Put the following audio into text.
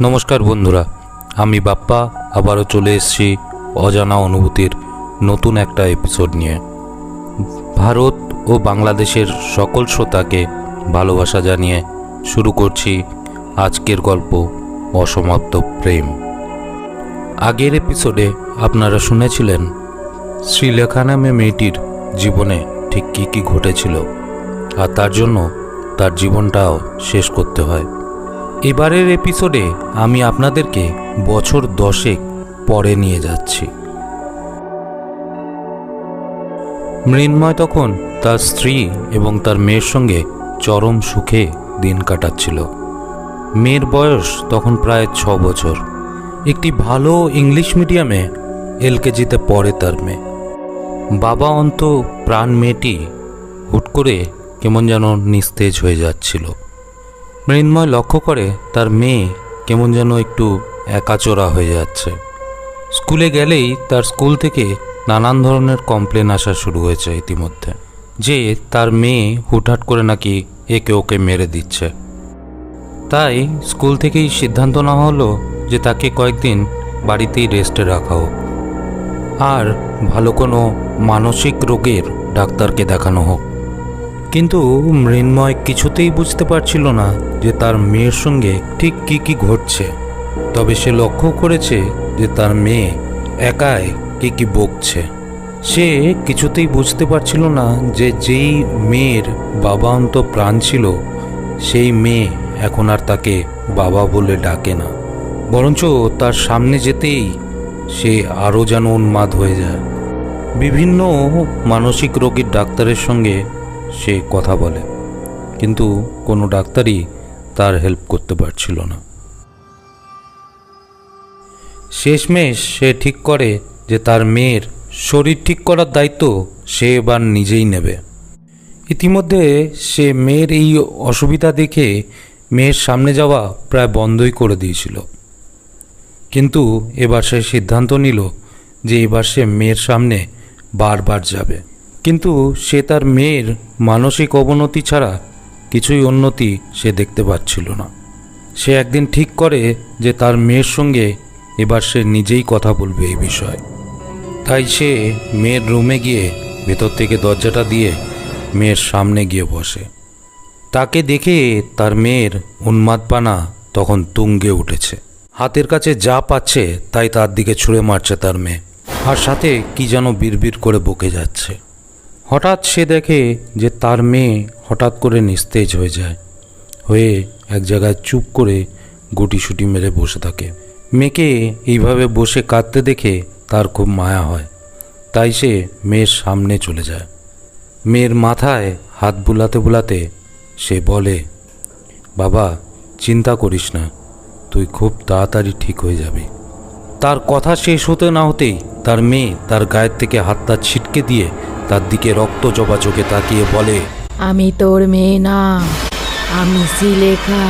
নমস্কার বন্ধুরা, আমি বাপ্পা, আবারও চলে এসেছি অজানা অনুভূতির নতুন একটা এপিসোড নিয়ে। ভারত ও বাংলাদেশের সকল শ্রোতাকে ভালোবাসা জানিয়ে শুরু করছি আজকের গল্প, অসমাপ্ত প্রেম। আগের এপিসোডে আপনারা শুনেছিলেন শ্রীলেখা নামে মেয়েটির জীবনে ঠিক কী কী ঘটেছিল, আর তার জন্য তার জীবনটাও শেষ করতে হয়। এবারের এপিসোডে আমি আপনাদেরকে বছর দশেক পরে নিয়ে যাচ্ছি। মৃন্ময় তখন তার স্ত্রী এবং তার মেয়ের সঙ্গে চরম সুখে দিন কাটাচ্ছিল। মেয়ের বয়স তখন প্রায় ছ বছর। একটি ভালো ইংলিশ মিডিয়ামে এলকেজিতে পড়ে তার মেয়ে। বাবা অন্ত প্রাণ মেয়েটি হুট করে কেমন যেন নিস্তেজ হয়ে যাচ্ছিল। মৃন্ময় লক্ষ্য করে তার মেয়ে কেমন যেন একটু একাচোরা হয়ে যাচ্ছে। স্কুলে গেলেই তার স্কুল থেকে নানান ধরনের কমপ্লেন আসা শুরু হয়েছে ইতিমধ্যে, যে তার মেয়ে হুটহাট করে নাকি একে ওকে মেরে দিচ্ছে। তাই স্কুল থেকেই সিদ্ধান্ত নেওয়া হলো যে তাকে কয়েকদিন বাড়িতেই রেস্টে রাখা হোক। আর ভালো কোনো মানসিক রোগের ডাক্তারকে দেখানো হোক। কিন্তু মৃন্ময় কিছুতেই বুঝতে পারছিল না যে তার মেয়ের সঙ্গে ঠিক কি কি ঘটছে। তবে সে লক্ষ্য করেছে যে তার মেয়ে একাই কি কি বকছে। সে কিছুতেই বুঝতে পারছিল না যে যেই মেয়ের বাবা অন্ত প্রাণ ছিল, সেই মেয়ে এখন আর তাকে বাবা বলে ডাকে না। বরঞ্চ তার সামনে যেতেই সে আরও যেন উন্মাদ হয়ে যায়। বিভিন্ন মানসিক রোগীর ডাক্তারের সঙ্গে সে কথা বলে। কিন্তু কোনো ডাক্তারই তার হেল্প করতে পারছিল না। শেষমেশ সে ঠিক করে যে তার মেয়ের শরীর ঠিক করার দায়িত্ব সে এবার নিজেই নেবে। ইতিমধ্যে সে মেয়ের এই অসুবিধা দেখে মেয়ের সামনে যাওয়া প্রায় বন্ধই করে দিয়েছিল। কিন্তু এবার সে সিদ্ধান্ত নিল যে এবার সে মেয়ের সামনে বারবার যাবে। কিন্তু সে তার মেয়ের মানসিক অবনতি ছাড়া কিছুই উন্নতি সে দেখতে পাচ্ছিল না। সে একদিন ঠিক করে যে তার মেয়ের সঙ্গে এবার সে নিজেই কথা বলবে এই বিষয়ে। তাই সে মেয়ের রুমে গিয়ে ভেতর থেকে দরজাটা দিয়ে মেয়ের সামনে গিয়ে বসে। তাকে দেখে তার মেয়ের উন্মাদপানা তখন তুঙ্গে উঠেছে। হাতের কাছে যা পাচ্ছে তাই তার দিকে ছুঁড়ে মারছে তার মেয়ে। আর সাথে কি যেন বিড়বিড় করে বকে যাচ্ছে। হঠাৎ সে দেখে যে তার মেয়ে হঠাৎ করে নিস্তেজ হয়ে যায়, হয়ে এক জায়গায় চুপ করে গুটিসুটি মেরে বসে থাকে। মেয়েকে এইভাবে বসে কাঁদতে দেখে তার খুব মায়া হয়, তাই সে মেয়ের সামনে চলে যায়। মেয়ের মাথায় হাত বুলাতে বুলাতে সে বলে, বাবা, চিন্তা করিস না, তুই খুব তাড়াতাড়ি ঠিক হয়ে যাবি। তার কথা শেষ হতে না হতেই তার মেয়ে তার গায়ের থেকে হাতটা ছিটকে দিয়ে তার দিকে রক্ত জবা চোখে তাকিয়ে বলে আমি তোর মেয়ে না আমি শ্রীলেখা।